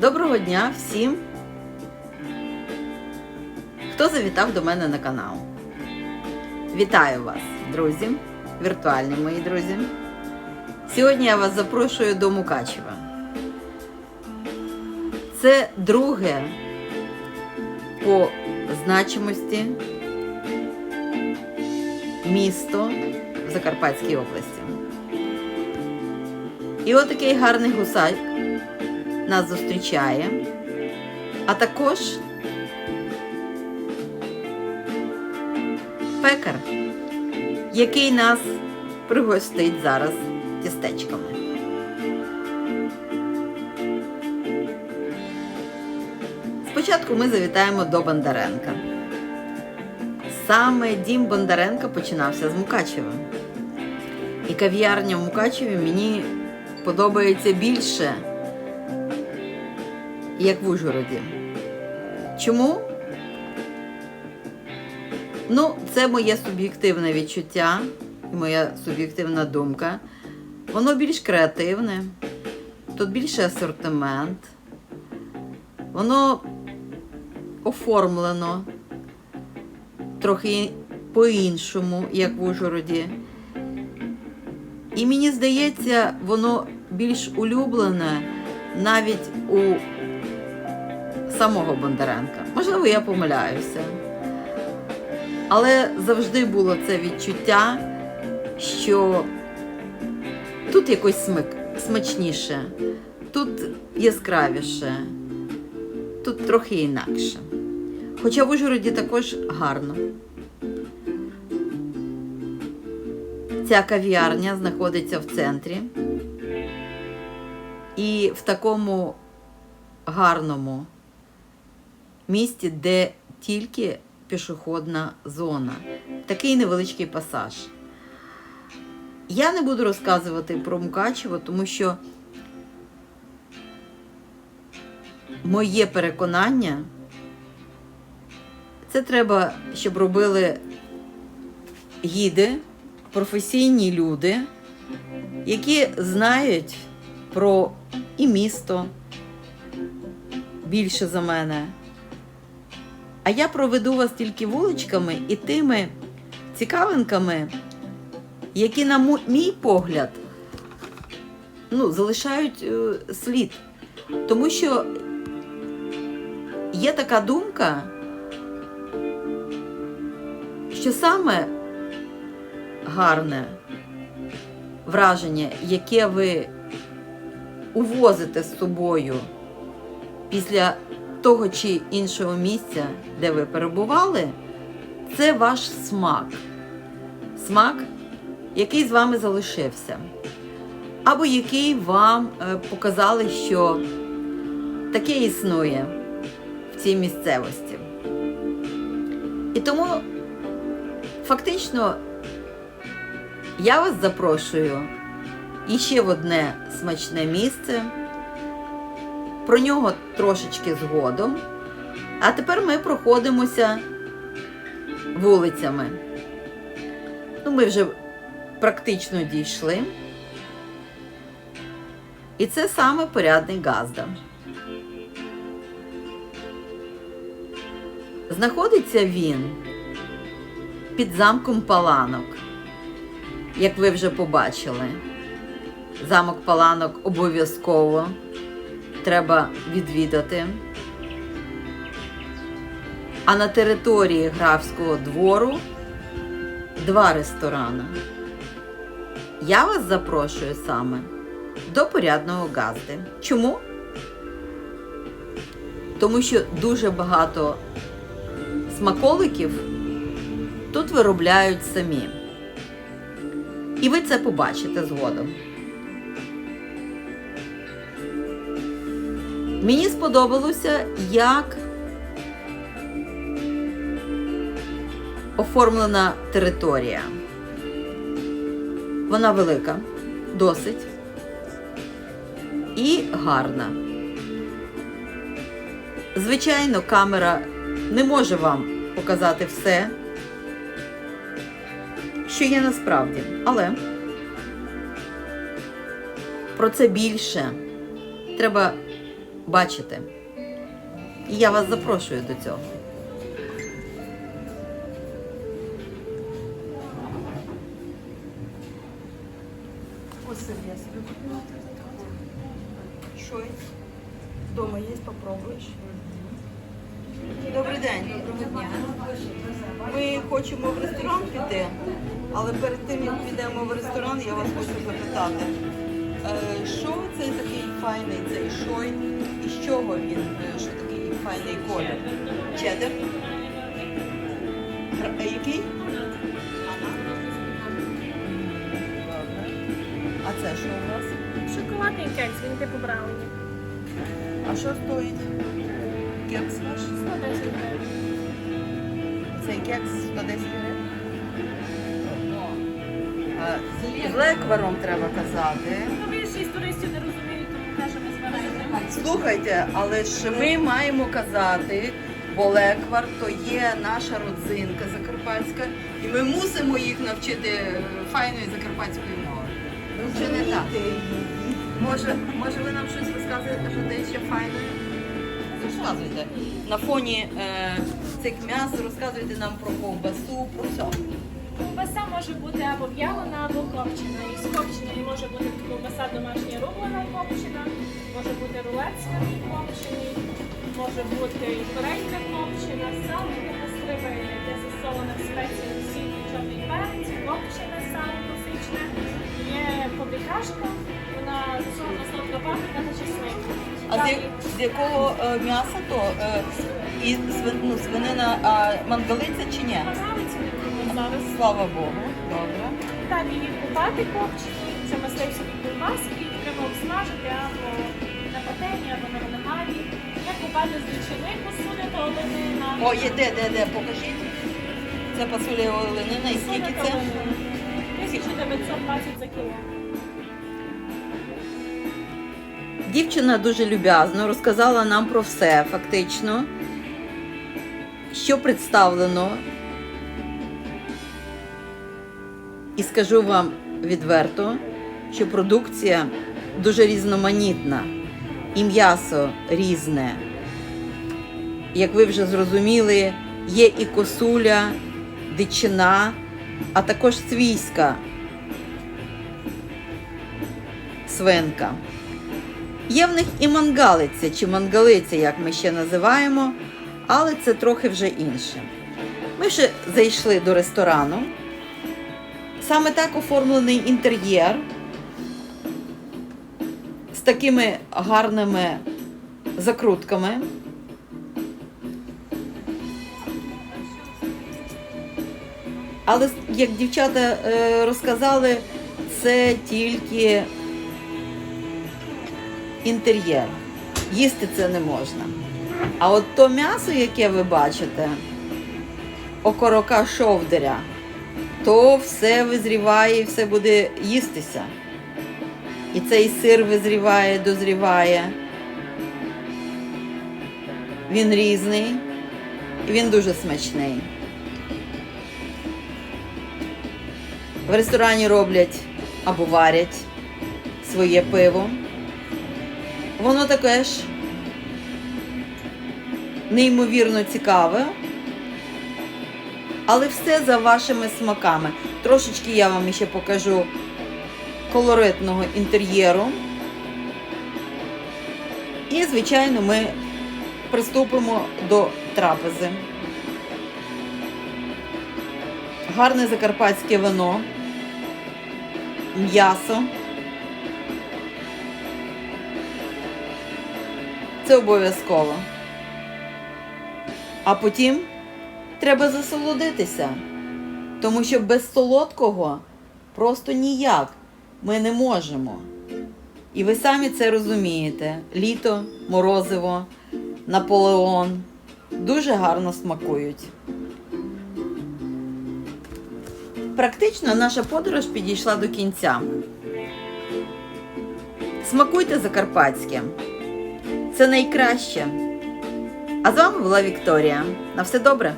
Доброго дня всім, хто завітав до мене на канал. Вітаю вас, друзі, віртуальні мої друзі. Сьогодні я вас запрошую до Мукачева. Це друге по значимості місто в Закарпатській області. І отакий гарний гусак нас зустрічає, а також пекар, який нас пригостить зараз тістечками. Спочатку ми завітаємо до Бондаренка. Саме дім Бондаренка починався з Мукачева. І кав'ярня в Мукачеві мені подобається більше, як в Ужгороді. Чому? Ну, це моє суб'єктивне відчуття і моя суб'єктивна думка. Воно більш креативне, тут більше асортимент, воно оформлено трохи по-іншому, як в Ужгороді. І мені здається, воно більш улюблене навіть у самого Бондаренка. Можливо, я помиляюся. Але завжди було це відчуття, що тут якось смик, смачніше, тут яскравіше, тут трохи інакше. Хоча в Ужгороді також гарно. Ця кав'ярня знаходиться в центрі. І в такому гарному місті, де тільки пішохідна зона. Такий невеличкий пасаж. Я не буду розказувати про Мукачево, тому що моє переконання це треба, щоб робили гіди, професійні люди, які знають про і місто більше за мене. А я проведу вас тільки вуличками і тими цікавинками, які, на мій погляд, ну, залишають е, слід. Тому що є така думка, що саме гарне враження, яке ви увозите з собою після того чи іншого місця, де ви перебували, це ваш смак. Смак, який з вами залишився. Або який вам е, показали, що таке існує в цій місцевості. І тому фактично я вас запрошую іще в одне смачне місце. Про нього трошечки згодом. А тепер ми проходимося вулицями. Ну, ми вже практично дійшли. І це саме порядний Газда. Знаходиться він під замком Паланок, як ви вже побачили. Замок Паланок обов'язково треба відвідати. А на території графського двору два ресторани. Я вас запрошую саме до порядного газди. Чому? Тому що дуже багато смаколиків тут виробляють самі. І ви це побачите згодом. Мені сподобалося, як оформлена територія. Вона велика, досить і гарна. Звичайно, камера не може вам показати все, що є насправді, але про це більше треба бачите. І я вас запрошую до цього. Ось я себе купила. Шой. Дома есть, попробуєш. Добрий день. Доброго дня. Ми хочемо в ресторан піти, але перед тим, як підемо в ресторан, я вас хочу запитати. Е, Що це такий файний цей шой? І з чого він? е, Що такий файний колір? Чедер? Е, Який? Добре. А це що у вас? Шоколадний кекс, він типу брауні. А що стоїть? Кекс ваш? 110 гривень. Цей кекс 110 гривень. З лекваром треба казати. Ну, більшість туристів не розуміють, тому кажемо зварити. Слухайте, але ж ми маємо казати, бо леквар то є наша родзинка закарпатська, і ми мусимо їх навчити е, файної закарпатської мови. Ну, Чи не так? Може, може ви нам щось розказуєте, що де ще файної? Розказуйте. На фоні е, цих м'яс розказуйте нам про ковбасу, про все. Ковбаса може бути або в'ялена, або копчена. І з копченої може бути ковбаса домашня бути свиний копчений, може бути і корейка копчена, сало гостриве, яке засолене в спеціями сіль, чорний перець, копчене сало класичне. Є побрікашка, вона засолена з нотка паприка та чесник. А з, я- з якого е, м'яса то? Е, і свин- ну, свинина а, мангалиця чи ні? Зараз. Слава Богу. Добре. Так, її купати копчені, це мисливські ковбаски, їх треба обсмажити або пательні, або на винограді. Як купати з дичини, посунута оленина. О, є де, де, де, покажіть. Це пасуля оленина і скільки це? 1920 за кіло. Дівчина дуже люб'язно розказала нам про все фактично, що представлено. І скажу вам відверто, що продукція дуже різноманітна і м'ясо різне. Як ви вже зрозуміли, є і косуля, дичина, а також свійська свинка. Є в них і мангалиця чи мангалиця, як ми ще називаємо, але це трохи вже інше. Ми ще зайшли до ресторану. Саме так оформлений інтер'єр з такими гарними закрутками. Але як дівчата е, розказали, це тільки інтер'єр. Їсти це не можна. А от то м'ясо, яке ви бачите, окорока шовдаря, то все визріває і все буде їстися. І цей сир визріває, дозріває. Він різний, і він дуже смачний. В ресторані роблять або варять своє пиво. Воно таке ж неймовірно цікаве, але все за вашими смаками. Трошечки я вам ще покажу колоритного інтер'єру. І, звичайно, ми приступимо до трапези. Гарне закарпатське вино, м'ясо. Це обов'язково. А потім треба засолодитися. Тому що без солодкого просто ніяк ми не можемо. І ви самі це розумієте. Літо, морозиво, Наполеон дуже гарно смакують. Практично наша подорож підійшла до кінця. Смакуйте закарпатське. Це найкраще. А з вами була Вікторія. На все добре!